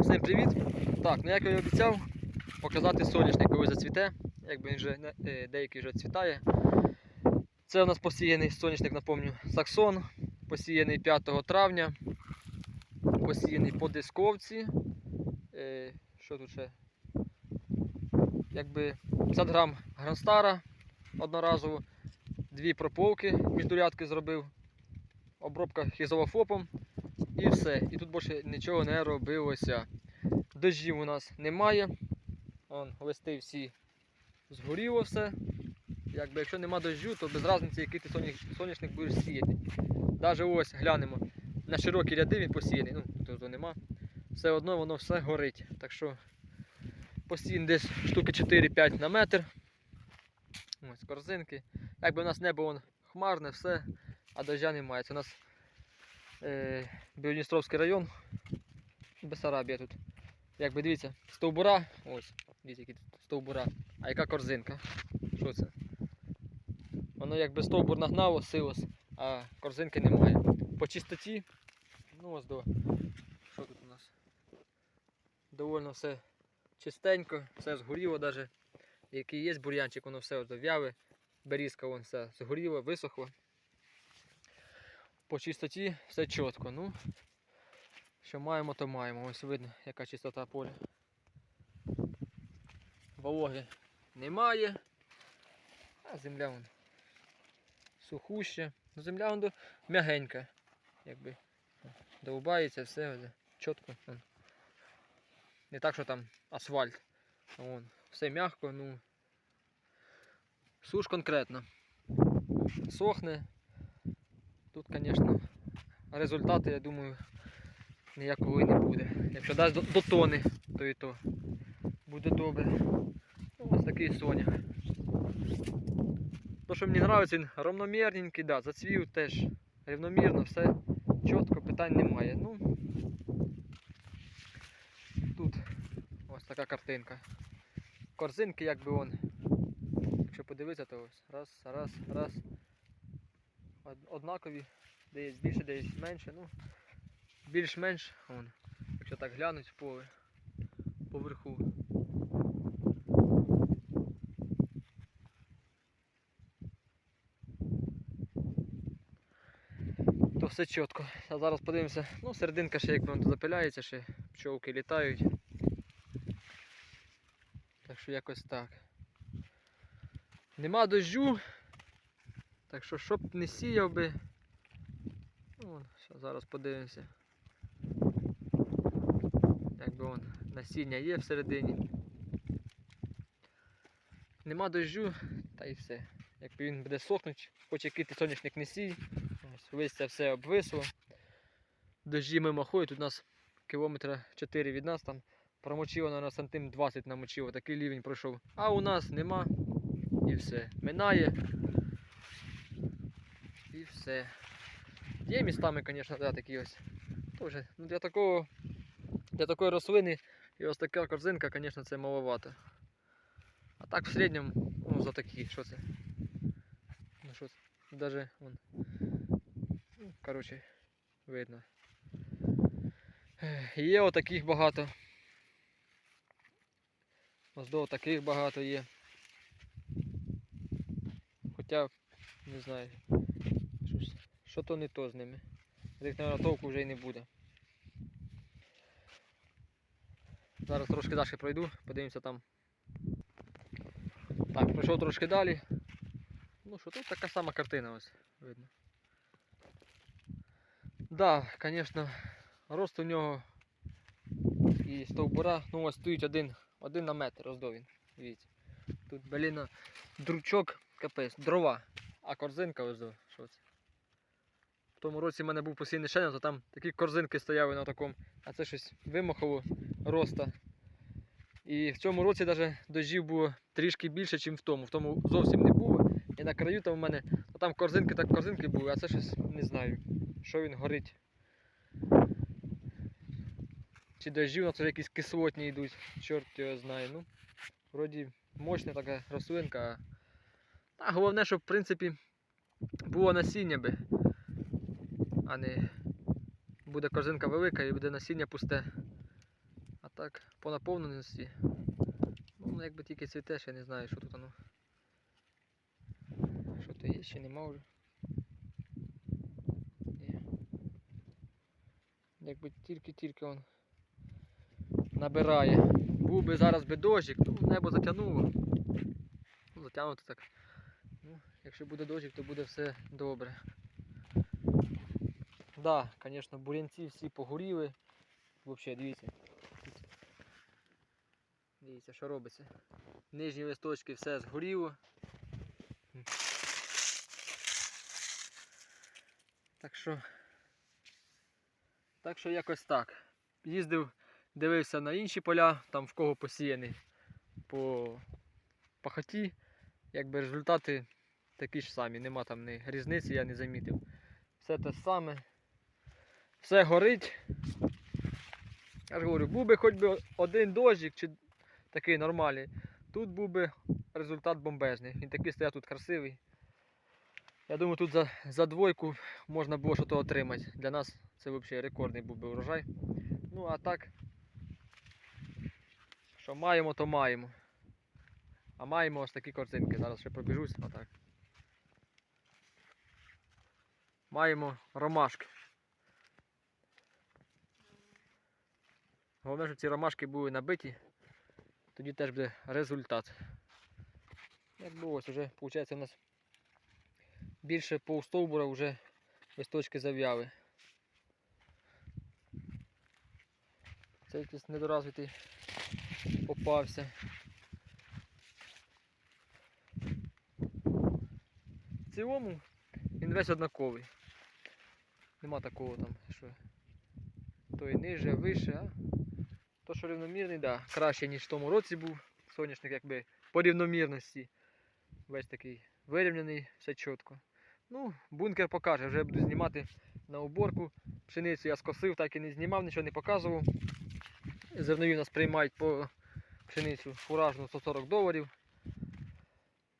Всім привіт! Так, ну як я і обіцяв, показати соняшник, коли зацвіте, якби він вже е, деякий вже цвітає. Це у нас посіяний соняшник, напомню, Саксон, посіяний 5 травня, посіяний по дисковці. Е, що тут ще? Якби 50 грам гранстара одноразово, дві прополки міждурядки зробив, обробка хізовофопом і все. І тут більше нічого не робилося. Дождів у нас немає. Вон, листи всі згоріло все. Якби якщо нема дождю, то без різниці, який ти соня- соняшник будеш сіяти. Навіть ось глянемо. На широкі ряди він посіяний, ну тут нема. Все одно воно все горить. Так що посіян десь штуки 4-5 на метр. Ось корзинки. Якби у нас небо вон хмарне, все, а дождя немає. Це у нас е, Білодністровський район, Бесарабія тут. Якби дивіться, стовбура, ось, дивіться, які тут стовбура. А яка корзинка? Що це? Воно якби стовбур нагнало, силос, а корзинки немає. По чистоті, ну ось до. Що тут у нас? Довольно все чистенько, все згоріло навіть. Який є бур'янчик, воно все в'яве. Берізка вон все згоріло, висохло. По чистоті все чітко. Ну, що маємо, то маємо. Ось видно, яка чистота поля. Вологи немає. А земля вон сухуща. Ну, земля вон м'ягенька. Якби довбається, все ось, чітко. Вон. Не так, що там асфальт. Вон, все м'яко, ну. Суш конкретно. Сохне. Звісно, результати, я думаю, ніякого не буде. Якщо дасть до, до тони, то і то буде добре. Ось такий сонях. То, що мені подобається, він равномірненький, да, зацвів теж рівномірно, все чітко, питань немає. Ну, тут ось така картинка. Корзинки, якби он. Якщо подивитися, то ось раз, раз, раз. Од- Однакові, десь більше, десь менше. Ну, більш-менш, якщо так глянуть поле поверху. То все чітко. А зараз подивимося. Ну, серединка ще як воно запиляється, ще пчолки літають. Так що якось так. Нема дождю. Так що щоб не сіяв би. Ну, ща зараз подивимося. Якби вон насіння є всередині. Нема дождю, та і все. Якби він буде сохнуть, хоч який ти соняшник не сій. Ось листя все обвисло. Дожді мимо ходять, тут у нас кілометра 4 від нас там промочило на сантим 20 намочило, такий рівень пройшов. А у нас нема. І все. Минає. Все. Є містами, звісно, да, такі ось. Тоже, ну, для такого, для такої рослини і ось така корзинка, звісно, це маловато. А так в середньому, ну, за такі, що це? Ну що це? Даже вон. Ну, коротше, видно. Є отаких багато. Ось до таких багато є. Хоча, не знаю, що то не то з ними. Їх, мабуть, толку вже й не буде. Зараз трошки далі пройду, подивимося там. Так, пройшов трошки далі. Ну що, тут така сама картина ось видно. Да, звісно, рост у нього і стовбура, ну ось стоїть один, один на метр роздо він. Дивіться. Тут, блін, дручок, капець, дрова, а корзинка ось що це. В тому році в мене був постійний шенел, то там такі корзинки стояли на такому, а це щось вимахало роста. І в цьому році навіть дождів було трішки більше, ніж в тому. В тому зовсім не було. І на краю там в мене, ну там корзинки так корзинки були, а це щось не знаю, що він горить. Чи дожді у нас якісь кислотні йдуть, чорт його знає. Ну, вроді мощна така рослинка. а- головне, щоб в принципі було насіння би, а не буде корзинка велика і буде насіння пусте. А так, по наповненості. Ну, якби тільки цвіте, ще не знаю, що тут воно. Що то є, ще нема вже. Ні. Якби тільки-тільки он набирає. Був би зараз би дощик, ну небо затягнуло. Ну, затягнуто так. Ну, якщо буде дощик, то буде все добре. Да, звісно, бурянці всі погоріли. Взагалі, дивіться. Дивіться, що робиться. Нижні листочки все згоріло. Так що. Так що якось так. Їздив, дивився на інші поля, там в кого посіяний по пахоті. Якби результати такі ж самі. Нема там ні різниці, я не замітив. Все те саме. Все горить. Я ж говорю, був би хоч би один дощик чи такий нормальний. Тут був би результат бомбезний. Він такий стояв тут красивий. Я думаю, тут за, за двойку можна було щось отримати. Для нас це взагалі рекордний був би урожай. Ну а так, що маємо, то маємо. А маємо ось такі картинки. Зараз ще пробіжусь. Отак. Маємо ромашки. Головне, щоб ці ромашки були набиті, тоді теж буде результат. Як було, ось вже, виходить, у нас більше повстовбура вже листочки зав'яли. Це якийсь недоразвитий попався. В цілому він весь однаковий. Нема такого там, що той ниже, вище, а то, що рівномірний, да, краще, ніж в тому році був. Соняшник якби по рівномірності. Весь такий вирівняний, все чітко. Ну, бункер покаже, вже буду знімати на уборку. Пшеницю я скосив, так і не знімав, нічого не показував. Зернові у нас приймають по пшеницю фуражну 140 доларів.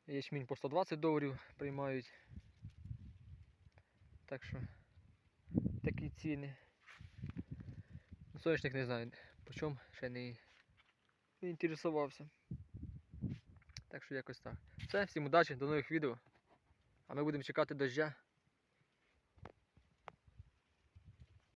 Ячмінь по 120 доларів приймають. Так що такі ціни. Соняшник не знаю, по чому ще не, не інтересувався. Так що якось так. Все, всім удачі, до нових відео. А ми будемо чекати дождя.